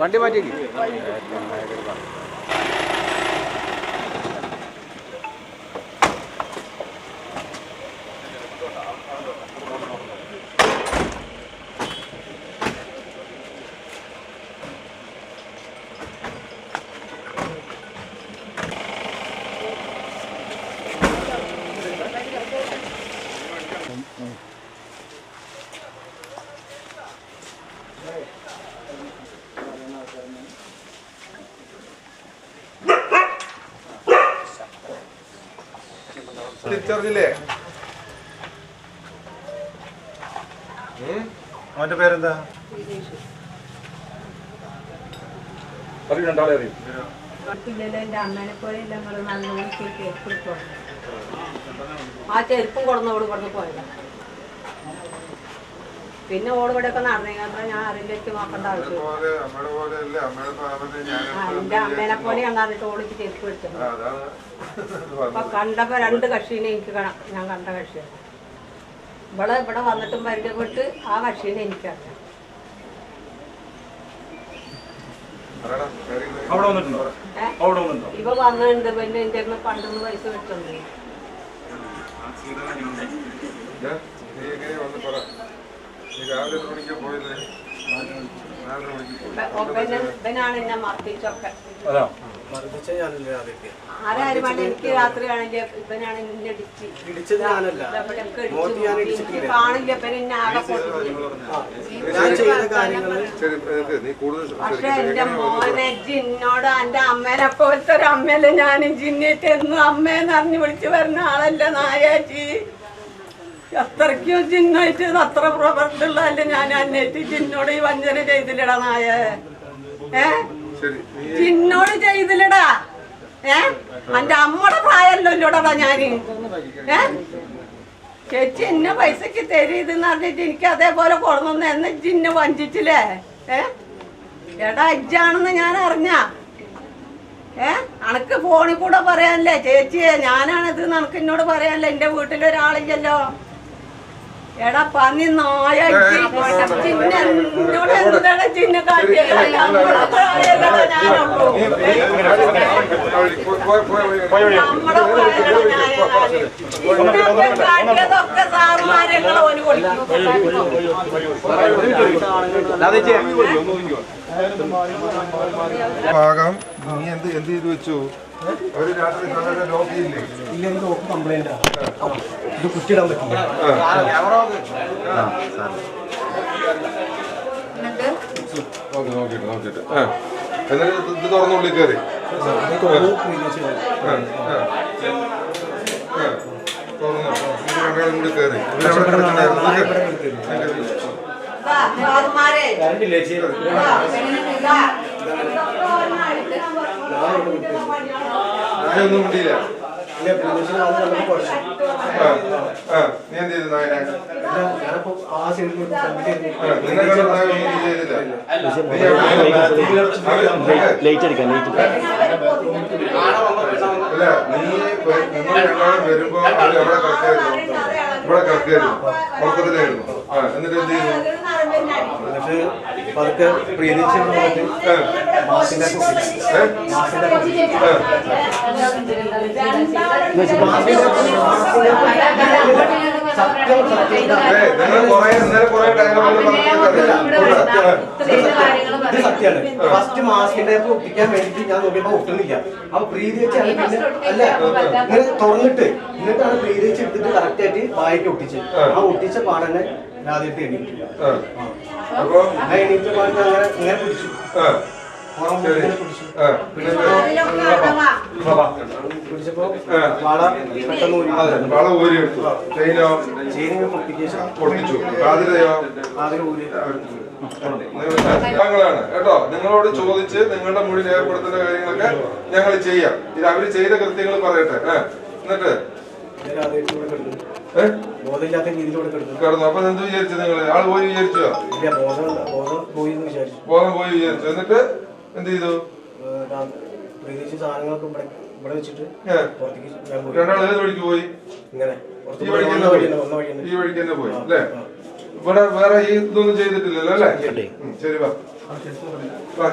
വണ്ടി മാറ്റിയേക്ക്. തിരിച്ചറിഞ്ഞില്ലേ അവന്റെ പേരെന്താ? അറിയും രണ്ടാളെ അറിയും. ആ ചെരുപ്പും കൊടുന്നോട് കൊടുന്ന് പോയതാ. പിന്നെ ഓട് ഇവിടെ ഒക്കെ നടന്നെങ്കിൽ ഞാൻ അറിയില്ലേക്ക് നോക്കേണ്ട ആവശ്യം എന്റെ അമ്മേനെ പോലെ ഞാൻ പറഞ്ഞിട്ട് ഓടിച്ച് ചെരുപ്പ് എടുത്തത് അപ്പൊ കണ്ടപ്പോ രണ്ട് കക്ഷീനെ എനിക്ക് കാണാം. ഞാൻ കണ്ട കക്ഷിയാണ് ഇവിടെ ഇവിടെ വന്നിട്ടും പരിചയപ്പെട്ട് ആ കക്ഷീനെ എനിക്കറിയാം. ഇവ വന്നിട്ടുണ്ട്. പിന്നെ എന്റെ പണ്ടൊന്ന് പൈസ കിട്ടുന്നുണ്ട് രാവിലെ എത്ര മണിക്കാ പോയത് നാലര മണിക്ക് പോയി. ഇവനാണ് എന്നെ മർദ്ദിച്ചൊക്കെ അതാ. മർദ്ദിച്ച ഞാനല്ലേ ആദ്യമൊക്കെ. ആരാരും വേണ്ട എനിക്ക് രാത്രിയാണെങ്കിൽ ഇവനാണ് എന്നെ ഇടിച്ച്. ഇടിച്ചത് ഞാനല്ല. മോത്തി ഞാൻ ഇടിച്ചിട്ടില്ല. കാണില്ല ഇവൻ എന്നെ ആകെ പൊട്ടിച്ചു ഞാൻ ചെയ്ത കാര്യങ്ങൾ ശരി നിനക്ക് നീ കൂടുതൽ പക്ഷെ സംസാരിക്കരുത്. എന്റെ? മോനെ ജിന്നോട് എന്റെ അമ്മേനെ പോലത്തെ ഒരു അമ്മയല്ലേ ഞാൻ ജിന്നിട്ട് എന്നും അമ്മേന്ന് അറിഞ്ഞു വിളിച്ചു വരുന്ന ആളല്ല നായാച്ചി അത്രയ്ക്കും ജിന്നായിട്ട് അത്ര പ്രവർത്തിള്ളതല്ലേ ഞാൻ അന്നേറ്റ് ജിന്നോട് ഈ വഞ്ചന ചെയ്തില്ലടാ നായ. ഏ? ജിന്നോട് ചെയ്തില്ലടാ. ഏ? എന്റെ അമ്മയുടെ പ്രായമല്ലോടാ ഞാൻ. ഏ? ചേച്ചി എന്നെ പൈസക്ക് തരീതെന്ന് പറഞ്ഞിട്ട് എനിക്ക് അതേപോലെ കൊടുന്നു എന്ന് ജിന്നെ വഞ്ചിച്ചില്ലേ? ഏ? എടാ അജ്ജാണെന്ന് ഞാൻ അറിഞ്ഞ. ഏ? അനക്ക് ഫോണിൽ കൂടെ പറയാനല്ലേ? ചേച്ചിയെ ഞാനാണിത് നിനക്ക് എന്നോട് പറയാനല്ലേ? എന്റെ വീട്ടിലൊരാളില്ലല്ലോ. എടാ പന്നി നായ എന്താണ് ചിന്ന കാട്ടിയതൊക്കെ സാറുമാരെങ്ങളെ ഓന് കൊടുക്കും ഭാഗം നീ എന്ത് എന്ത് ചെയ്തു വെച്ചു അവർ രാത്രി സാധാരണ ലോക്ക് ചെയ്യില്ലേ ഇല്ല ഇത് നോക്ക് കംപ്ലൈന്റ് ഇത് കുറ്റിയിടാൻ പറ്റില്ല നോക്കി നോക്കിട്ട് നോക്കിട്ട് ആ എന്നിട്ട് ഇത് തുറന്നുള്ളിൽ കയറി തുറന്ന് രണ്ടാളും കൂടി കയറി കണ്ടില്ലേ ചെയ്ത് നായൊന്നും ആ നീ എന്ത് ചെയ്തു നായനെ ഞാനപ്പോ ആ സൈഡിൽ ആ, നിന്നെ കണ്ട നായ ചെയ്തില്ല നീ ലൈറ്റ് അടിക്കാം ലൈറ്റ് നീ നിങ്ങൾ രണ്ടാളും വരുമ്പോ അവർ എവിടെ കിടക്കായിരുന്നു ഇവിടെ കിടക്കായിരുന്നു ഉറക്കത്തിലായിരുന്നു എന്നിട്ട് എന്ത് ചെയ്തു പതുക്കെ പ്രീതിച്ച് മാസിന്റെ സത്യം സത്യം സത്യമാണ്. ഫസ്റ്റ് മാസ്കിന്റെ ഒപ്പിക്കാൻ വേണ്ടിട്ട് ഞാൻ നോക്കിയപ്പോ ഒട്ടുന്നില്ല അപ്പൊ പ്രീതി വെച്ച് പിന്നെ അല്ല ഇങ്ങനെ തുറന്നിട്ട് എന്നിട്ടാണ് പ്രീതി വെച്ച് എടുത്തിട്ട് കറക്റ്റ് ആയിട്ട് വായിക്ക് ഒട്ടിച്ചത്. ആ. ഒട്ടിച്ച പാടന്നെ രാജ്യത്തെ എണീറ്റില്ല. അപ്പൊ ഇങ്ങനെ പിടിച്ചു. ആ. പുറം ശരി. ഇങ്ങനെ പിടിച്ചു. ആ. പിന്നെ പിടിച്ചപ്പോ വാള പെട്ടെന്ന് ഊരി. വള ഊരി എടുത്തു. ചെയിനോ? ചെയിനിങ്ങനെ പൊട്ടിക്കേശം പൊട്ടിച്ചു. കാതിരയോ അതിന് ഊരി ഞങ്ങളാണ്. കേട്ടോ? നിങ്ങളോട് ചോദിച്ച് നിങ്ങളുടെ മൊഴി രേഖപ്പെടുത്തുന്ന കാര്യങ്ങളൊക്കെ ഞങ്ങൾ ചെയ്യാം. ഇത് അവർ ചെയ്ത കൃത്യങ്ങൾ പറയട്ടെ. എന്നിട്ട്? കിടന്നു. അപ്പൊ എന്ത് വിചാരിച്ചു നിങ്ങൾ? ആൾ പോയി വിചാരിച്ചോ? ബോധം പോയി വിചാരിച്ചു. എന്നിട്ട് എന്ത് ചെയ്തു? സാധനങ്ങളൊക്കെ ഇവിടെ വെച്ചിട്ട് പോയി. രണ്ടാൾ ഏത് വഴിക്ക് പോയി? ഇങ്ങനെ. ഈ വഴിക്ക് തന്നെ പോയി. അല്ലേ? ഇവിടെ വേറെ ഈ ഇതൊന്നും ചെയ്തിട്ടില്ലല്ലോ അല്ലേ? ശരി വാ. വാ